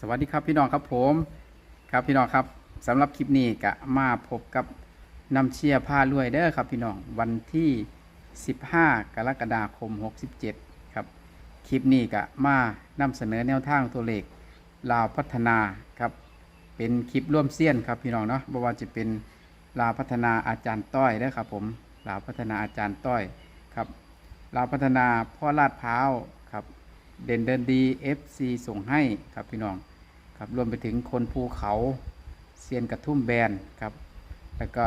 สวัสดีครับพี่น้องครับผมครับพี่น้องครับสำหรับคลิปนี้ก็มาพบกับน้ำเชียร์ผ้าลวยเด้อครับพี่น้องวันที่ 15 กรกฎาคม 67 ครับคลิปนี้ก็มานำเสนอแนวทางตัวเลขลาวพัฒนาครับเป็นคลิปร่วมเสี้ยนครับพี่น้องเนาะบ่ว่าจะเป็นลาวพัฒนาอาจารย์ต้อยเด้อครับผมลาวพัฒนาอาจารย์ต้อยครับลาวพัฒนาพ่อลาดพร้าว เด่นเดินดี FC ส่งให้ครับพี่น้องครับรวมไปถึงคนภูเขาเซียนกระทุ่มแบนครับ แล้วก็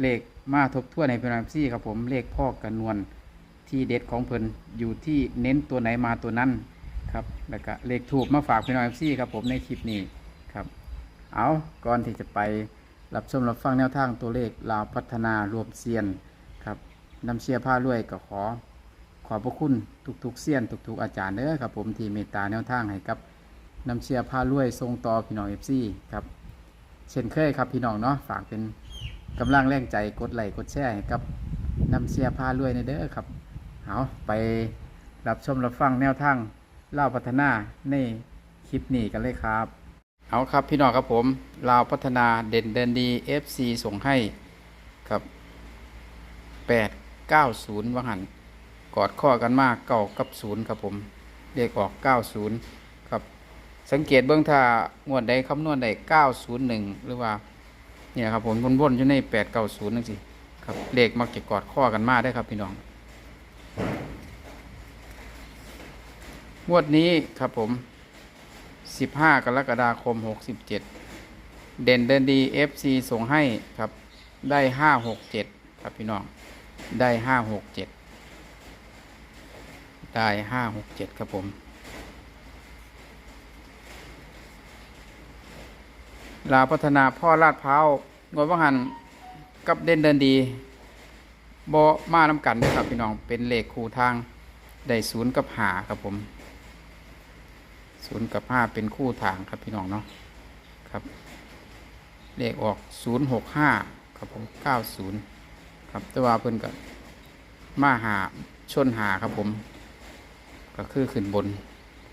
เลขมาทบทวนในพี่น้องซี่ครับผมเลขพ่อกระนวลที่เด็ดของเพิ่นอยู่ที่เน้นตัวไหนมาตัวนั้นครับแล้วก็เลขถูกมาฝากพี่น้องซี่ครับผมในคลิปนี้ครับเอาก่อนที่จะไปรับชมรับฟังแนวทางตัวเลขลาวพัฒนารวมเซียนครับนำเชียร์ผ้ารวยก็ขอ ขอบพระคุณทุกๆเสี้ยนทุกๆอาจารย์เด้อครับผมที่เมตตาแนวทางให้กับนำเชียร์พาลุวยทรงต่อพี่น้องเอฟซีครับเช่นเคยครับพี่น้องเนาะฝากเป็นกำลังแรงใจกดไลค์กดแชร์ให้กับนำเชียร์พาลุวยในเด้อครับเอาไปรับชมรับฟังแนวทางเล่าพัฒนาในคลิปนี้กันเลยครับ เอาครับพี่น้องครับผมลาวพัฒนาเด่นเดินดี FC ส่งให้ครับ 890ว่าหัน อดข้อกันมากเก้ากับศูนย์ครับผมเลขออกเก้าศูนย์ครับ สังเกตเบื้องถ้างวดใดคำนวณใดเก้าศูนย์หนึ่งหรือว่าเนี่ยครับผมวนๆอยู่ในแปดเก้าศูนย์นั่นสิครับเลขมักจะกอดข้อกันมากได้ครับพี่น้องงวดนี้ครับผมสิบห้ากรกฎาคมหกสิบเจ็ดเด่นเดินดี FC ส่งให้ครับ ได้ห้าหกเจ็ดครับพี่น้อง ได้ห้าหกเจ็ด ได้ห้าหกเจ็ดครับผม ลาพัฒนาพ่อลาดพร้าวงวดว่างหันกับเด่นเดินดีบอมาน้ำกันด้วยครับพี่น้องเป็นเลขคู่ทางได้ศูนย์กับหาครับผมศูนย์กับห้าเป็นคู่ทางครับพี่น้องเนาะครับ เลขออกศูนย์หกห้าครับผมเก้าศูนย์ครับแต่ว่าเพิ่นกับมาหาชนหาครับผม ก็คือขึ้นบน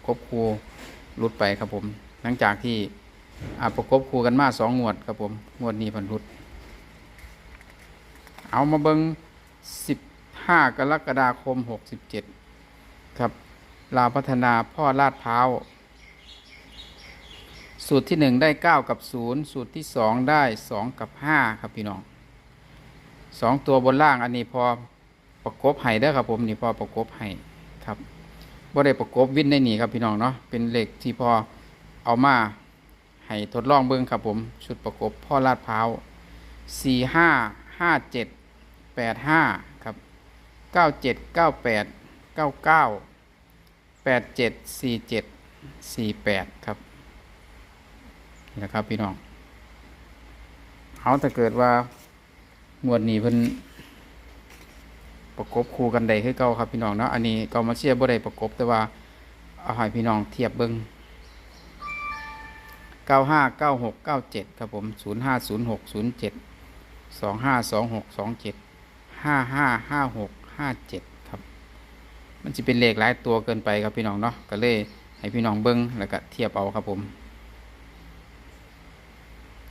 ครบครูรุดไปครับผม หลังจากที่อาประกบครูกันมาสองงวดครับผมงวดนี้พันรุด เอามาเบิงสิบห้ากรกฎาคมหกสิบเจ็ดครับ ลาพัฒนาพ่อลาดพร้าวสูตรที่หนึ่งได้เก้ากับศูนย์สูตรที่สองได้สองกับห้าครับพี่น้องสองตัวบนล่างอันนี้พอประกบให้ได้ครับผมนี่พอประกบให้ครับ บ่ได้ประกบวินในนี่ครับพี่น้องเนาะเป็นเหล็กที่พอเอามาให้ทดลองเบิ้งครับผมชุดประกบพ่อลาดพร้าวสี่ห้าห้าเจ็ดแปดห้าครับเก้าเจ็ดเก้าแปดเก้าเก้าแปดเจ็ดสี่เจ็ดสี่แปดครับนี่นะครับพี่น้องเอาถ้าเกิดว่างวดนี้เพิ่น ประกบคู่กันได้คือเก่าครับพี่น้องเนาะอันนี้เกามาเชียร์บ่ได้ประกบแต่ว่าเอาให้พี่น้องเทียบเบิ่ง95 96 97ครับผม05 06 07 25 26 27 55 56 57ครับ มันจะเป็นเลขหลายตัวเกินไปครับพี่น้องเนาะก็เลยให้พี่น้องเบิ่งแล้วก็เทียบเอาครับผม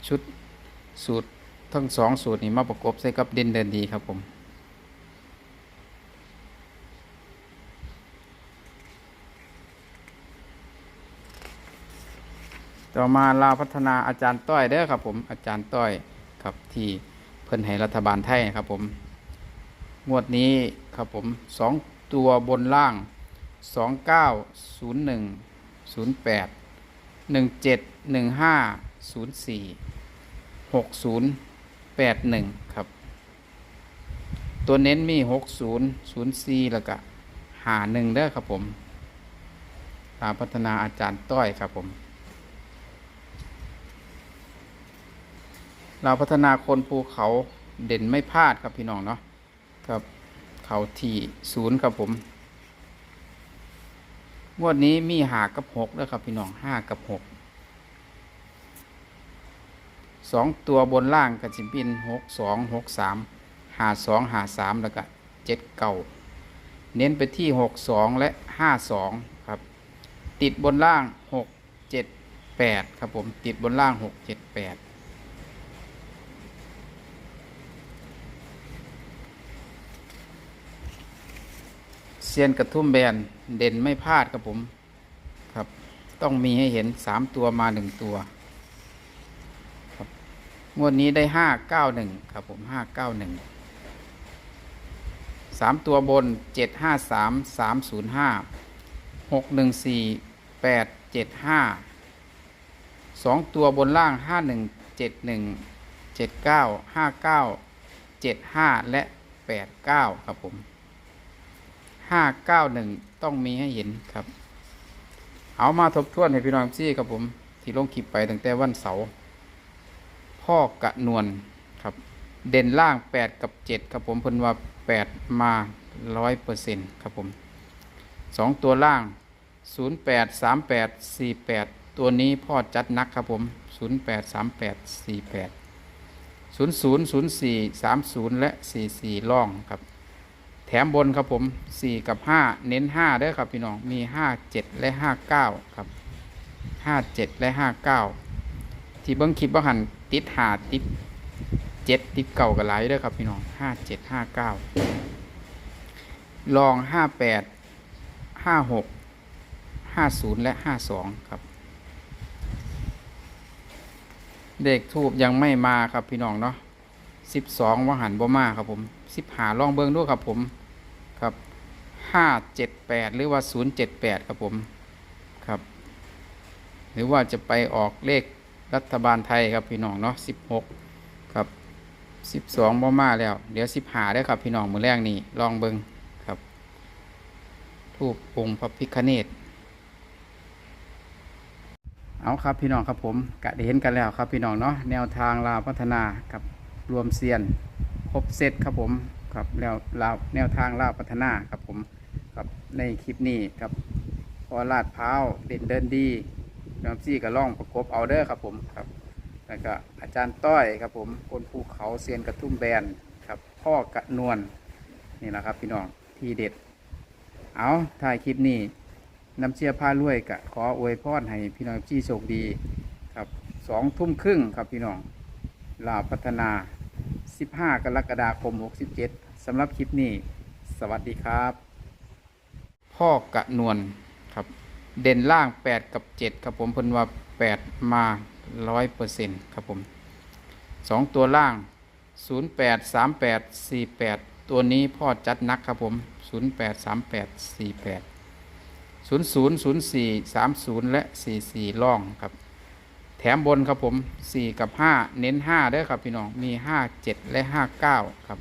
ชุดสูตรทั้งสองสูตรนี้มาประกบใส่กับเด่นเดินดีครับผม ต่อมาลาวพัฒนาอาจารย์ต้อยเด้อครับผมอาจารย์ต้อยครับที่เพิ่นให้รัฐบาลไทยครับผมงวดนี้ครับผมสองตัวบนล่างสองเก้าศูนย์หนึ่งศูนย์แปดหนึ่งเจ็ดหนึ่งห้าศูนย์สี่หกศูนย์แปดหนึ่งครับ ตัวเน้นมีหกศูนย์ศูนย์สี่แล้วก็หาหนึ่งเด้อครับผมลาวพัฒนาอาจารย์ต้อยครับผม เราพัฒนาคนภูเขาเด่นไม่พลาดครับพี่น้องเนาะครับเขาที่ศูนย์ครับผมงวดนี้มีหากับหกแล้วครับพี่น้องห้ากับหกสองตัวบนล่างกับจิมปินหกสองหกสามหาสองหาสามแล้วก็เจ็ดเก่าเน้นไปที่หกสองและห้าสองครับ ติดบนล่างหกเจ็ดแปดครับผมติดบนล่างหกเจ็ดแปด ซียนกระทุ่มแบนเด่นไม่พลาดครับผมครับ ต้องมีให้เห็นสามตัวมาหนึ่งตัวครับงวดนี้ได้ห้าเก้าหนึ่งครับผมห้าเก้าหนึ่งสามตัวบนเจ็ดห้าสามสามศูนย์ห้าหกหนึ่งสี่แปดเจ็ดห้าสองตัวบนล่างห้าหนึ่งเจ็ดหนึ่งเจ็ดเก้าห้าเก้าเจ็ดห้าและแปดเก้าครับผม ห้าเก้าหนึ่งต้องมีให้เห็นครับ เอามาทบทวนให้พี่น้องซี่ครับผม ที่ลงคลิปไปตั้งแต่วันเสาร์พ่อกะนวลครับ เด่นล่างแปดกับเจ็ดครับผมพิ่นว่าแปดมาร้อยเปอร์เซ็นต์ครับผมสองตัวล่างศูนย์แปดสามแปดสี่แปดตัวนี้พ่อจัดนักครับผมศูนย์แปดสามแปดสี่แปดศูนย์ศูนย์ศูนย์สี่สามศูนย์และสี่สี่ล่องครับ แถมบนครับผมสี่กับห้าเน้นห้าเด้อครับพี่น้อง มีห้าเจ็ดและห้าเก้าครับห้าเจ็ดและห้าเก้าที่เบิ้งคลิปว่าหันติดหาติดเจ็ดติดเก่ากับหลเด้อครับพี่น้องห้าเจ็ดห้าเก้าลองห้าแปดห้าหกห้าศูนย์และห้าสองครับ เด็กทูบยังไม่มาครับพี่น้องเนาะ สิบสองว่าหันบ่มาครับผมสิบหาลองเบิ้งด้วยครับผมครับห้าเจ็ดแปดหรือว่าศูนย์เจ็ดแปดครับผมครับ หรือว่าจะไปออกเลขรัฐบาลไทยครับพี่น้องเนาะสิบหกครับสิบสองบ่มาแล้ว เดี๋ยวสิบหาได้ครับพี่น้องมือแรกนี่ลองเบิ้งครับทูบองค์พระพิคเนตเอาครับพี่น้องครับผมกะได้เห็นกันแล้วครับพี่น้องเนาะแนวทางลาพัฒนากับ รวมเซียน ครบเซตครับผมครับแล้วลาวแนวทางลาวพัฒนาครับผมครับในคลิปนี้ครับพอลาดพร้าวเด่นเดินดีน้ำซี่กับล่องประกบเอาเด้อครับผมครับแล้วก็อาจารย์ต้อยครับผมคนภูเขาเซียนกระทุ่มแบนครับพ่อกระนวลนี่แหละครับพี่น้องที่เด็ด เอาถ่ายคลิปนี้น้ำเชียผ้าลวยกะขออวยพรให้พี่น้องจี้โชคดีครับสองทุ่มครึ่งครับพี่น้องลาวพัฒนา 15 กรกฎาคม 67สำหรับคลิปนี้ สวัสดีครับ พ่อกะนวลครับ เด่นล่าง 8 กับ 7 ครับผมเพิ่นว่า 8 มา 100%ครับผมสองตัวล่าง 08 38 48 ตัวนี้พ่อจัดนักครับผม 08 38 48 00 04 30 และ 44ล่องครับ ถมบนครับผม 4 กับ 5 เน้น5เด้อครับพี่น้อง มี 5 7 และ 5 9 ครับ